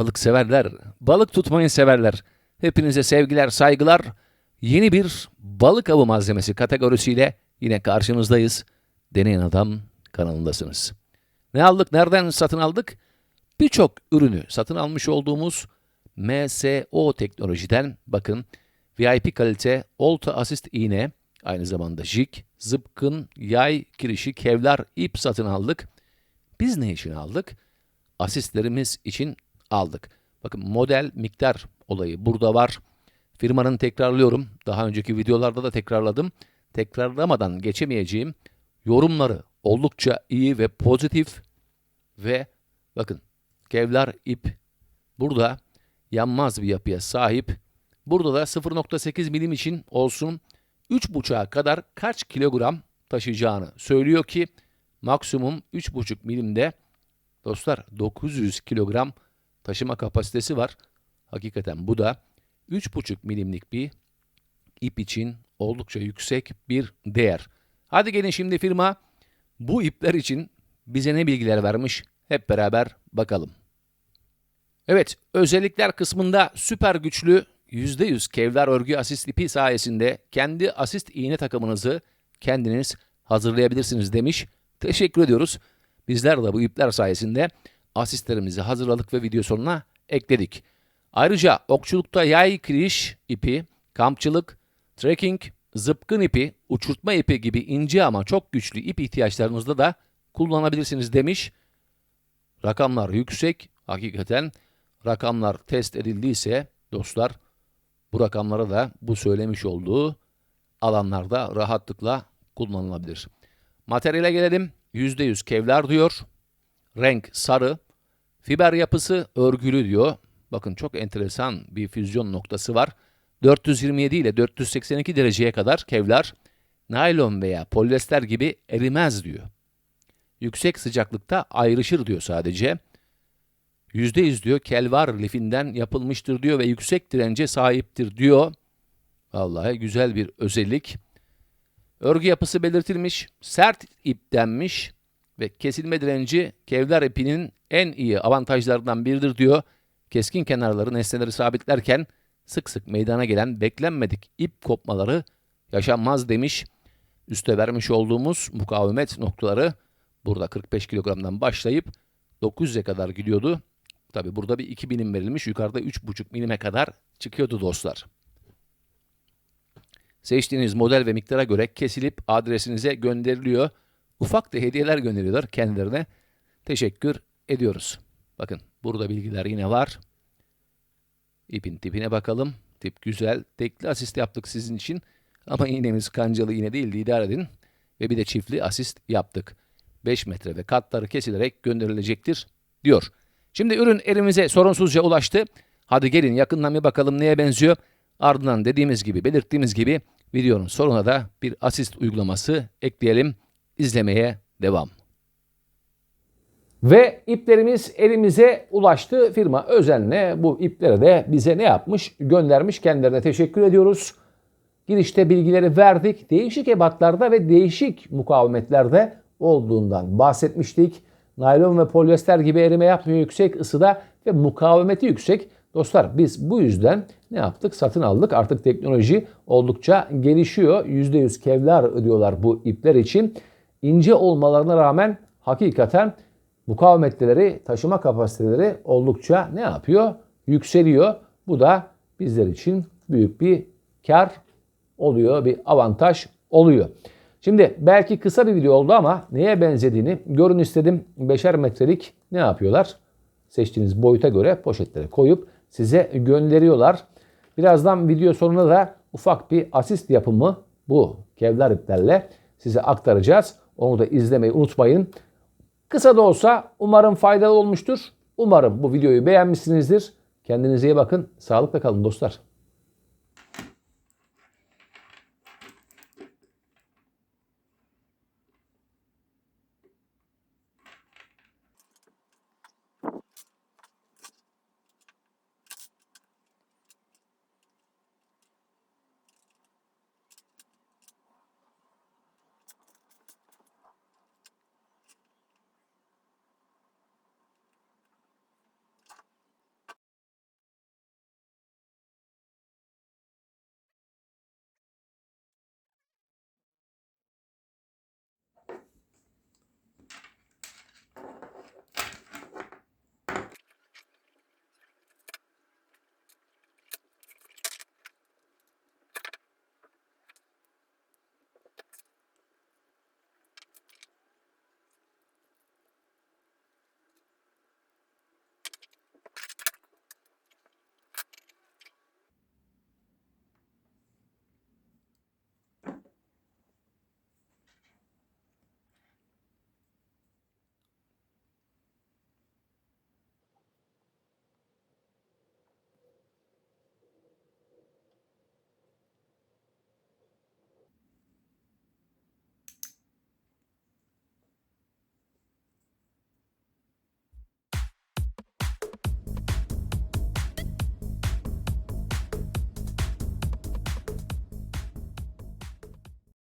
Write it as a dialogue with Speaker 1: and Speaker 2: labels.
Speaker 1: balık severler, balık tutmayı severler. Hepinize sevgiler, saygılar. Yeni bir balık avı malzemesi kategorisiyle yine karşınızdayız. Deneyen Adam kanalındasınız. Ne aldık, nereden satın aldık? Birçok ürünü satın almış olduğumuz MSO teknolojiden bakın VIP kalite olta asist iğne, aynı zamanda jig, zıpkın, yay, kirişi, kevlar, ip satın aldık. Biz ne için aldık? Asistlerimiz için aldık. Bakın model miktar olayı burada var. Firmanın tekrarlıyorum. Daha önceki videolarda da tekrarladım. Tekrarlamadan geçemeyeceğim yorumları oldukça iyi ve pozitif ve bakın kevlar ip burada yanmaz bir yapıya sahip. Burada da 0.8 milim için olsun 3.5'a kadar kaç kilogram taşıyacağını söylüyor ki maksimum 3.5 milimde dostlar 900 kilogram taşıma kapasitesi var. Hakikaten bu da 3.5 milimlik bir ip için oldukça yüksek bir değer. Hadi gelin şimdi firma bu ipler için bize ne bilgiler vermiş hep beraber bakalım. Evet, özellikler kısmında süper güçlü %100 kevlar örgü asist ipi sayesinde kendi asist iğne takımınızı kendiniz hazırlayabilirsiniz demiş. Teşekkür ediyoruz. Bizler de bu ipler sayesinde asistlerimizi hazırladık ve video sonuna ekledik. Ayrıca okçulukta yay kiriş ipi, kampçılık, trekking, zıpkın ipi, uçurtma ipi gibi ince ama çok güçlü ip ihtiyaçlarınızda da kullanabilirsiniz demiş. Rakamlar yüksek. Hakikaten rakamlar test edildiyse dostlar bu rakamlara da bu söylemiş olduğu alanlarda rahatlıkla kullanılabilir. Materyale gelelim. %100 kevlar diyor. Renk sarı. Fiber yapısı örgülü diyor. Bakın çok enteresan bir füzyon noktası var. 427 ile 482 dereceye kadar kevlar naylon veya polyester gibi erimez diyor. Yüksek sıcaklıkta ayrışır diyor sadece. %100 diyor kelvar lifinden yapılmıştır diyor ve yüksek dirence sahiptir diyor. Vallahi güzel bir özellik. Örgü yapısı belirtilmiş, sert ip denmiş ve kesilme direnci kevlar ipinin en iyi avantajlarından biridir diyor. Keskin kenarları nesneleri sabitlerken sık sık meydana gelen beklenmedik ip kopmaları yaşanmaz demiş. Üste vermiş olduğumuz mukavemet noktaları burada 45 kilogramdan başlayıp 900'e kadar gidiyordu. Tabi burada bir 2 milim verilmiş. Yukarıda 3,5 milime kadar çıkıyordu dostlar. Seçtiğiniz model ve miktara göre kesilip adresinize gönderiliyor. Ufak da hediyeler gönderiyorlar kendilerine. Teşekkür ediyoruz. Bakın burada bilgiler yine var. İpin tipine bakalım. Tip güzel. Tekli asist yaptık sizin için. Ama iğnemiz kancalı iğne değil idare edin. Ve bir de çiftli asist yaptık. 5 metre ve katları kesilerek gönderilecektir diyor. Şimdi ürün elimize sorunsuzca ulaştı. Hadi gelin yakından bir bakalım neye benziyor. Ardından dediğimiz gibi belirttiğimiz gibi videonun sonuna da bir asist uygulaması ekleyelim. İzlemeye devam. Ve iplerimiz elimize ulaştı. Firma özenle bu ipleri de bize ne yapmış? Göndermiş. Kendilerine teşekkür ediyoruz. Girişte bilgileri verdik. Değişik ebatlarda ve değişik mukavemetlerde olduğundan bahsetmiştik. Naylon ve polyester gibi erime yapmıyor yüksek ısıda ve mukavemeti yüksek. Dostlar biz bu yüzden ne yaptık? Satın aldık. Artık teknoloji oldukça gelişiyor. %100 kevlar ödüyorlar bu ipler için. İnce olmalarına rağmen hakikaten mukavemetleri, taşıma kapasiteleri oldukça ne yapıyor? Yükseliyor. Bu da bizler için büyük bir kar oluyor, bir avantaj oluyor. Şimdi belki kısa bir video oldu ama neye benzediğini görün istedim. Beşer metrelik ne yapıyorlar? Seçtiğiniz boyuta göre poşetlere koyup size gönderiyorlar. Birazdan video sonuna da ufak bir asist yapımı bu kevlar iplerle size aktaracağız. Onu da izlemeyi unutmayın. Kısa da olsa umarım faydalı olmuştur. Umarım bu videoyu beğenmişsinizdir. Kendinize iyi bakın. Sağlıkla kalın dostlar.